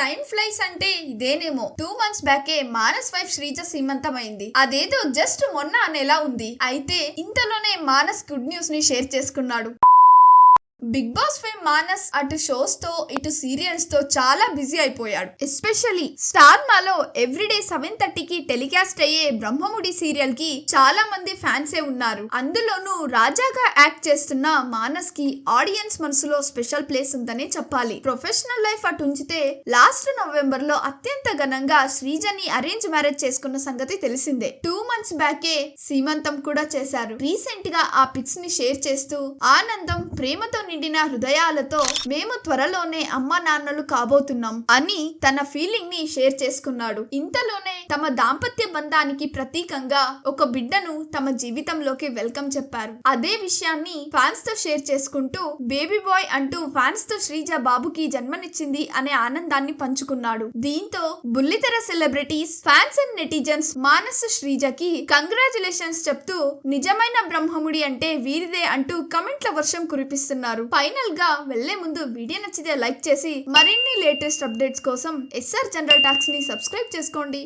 Time flies అంటే ఇదేనేమో. Two months బ్యాకే మానస్ వైఫ్ శ్రీజ సీమంతమైంది. అదేదో జస్ట్ మొన్న అనేలా ఉంది. అయితే ఇంతలోనే మానస్ గుడ్ న్యూస్ని షేర్ చేసుకున్నాడు. బిగ్ బాస్ ఫేమ్ మానస్ అటు షోస్తో ఇటు సీరియల్స్తో చాలా బిజీ అయిపోయాడు. ఎస్పెషల్లీ స్టార్ మాలో ఎవ్రీడే సెవెన్ థర్టీకి టెలికాస్ట్ అయ్యే బ్రహ్మముడి సీరియల్కి చాలా మంది ఫ్యాన్సే ఉన్నారు. అందులోనూ రాజాగా యాక్ట్ చేస్తున్న మానస్కి ఆడియన్స్ మనసులో స్పెషల్ ప్లేస్ ఉందనే చెప్పాలి. ప్రొఫెషనల్ లైఫ్ అటు ఉంచితే లాస్ట్ నవంబర్లో అత్యంత ఘనంగా శ్రీజని అరేంజ్ మ్యారేజ్ చేసుకున్న సంగతి తెలిసిందే. టూ మంత్స్ బ్యాకే సీమంతం కూడా చేశారు. రీసెంట్గా ఆ పిక్స్ని షేర్ చేస్తూ ఆనందం ప్రేమతో నిండిన హృదయాలతో మేము త్వరలోనే అమ్మ నాన్నలు కాబోతున్నాం అని తన ఫీలింగ్ని షేర్ చేసుకున్నాడు. ఇంతలోనే తమ దాంపత్య బంధానికి ప్రతీకంగా ఒక బిడ్డను తమ జీవితంలోకి వెల్కమ్ చెప్పారు. అదే విషయాన్ని ఫ్యాన్స్తో షేర్ చేసుకుంటూ బేబీ బాయ్ అంటూ ఫ్యాన్స్తో శ్రీజ బాబుకి జన్మనిచ్చింది అనే ఆనందాన్ని పంచుకున్నాడు. దీంతో బుల్లితెర celebrities fans and netizens Manas శ్రీజకి congratulations చెప్తూ నిజమైన బ్రహ్మముడి అంటే వీరిదే అంటూ కమెంట్ల వర్షం కురిపిస్తున్నారు. ఫైనల్గా వెళ్ళే ముందు వీడియో నచ్చితే లైక్ చేసి మరిన్ని లేటెస్ట్ అప్డేట్స్ కోసం ఎస్ఆర్ జనరల్ టాక్స్ని సబ్స్క్రైబ్ చేసుకోండి.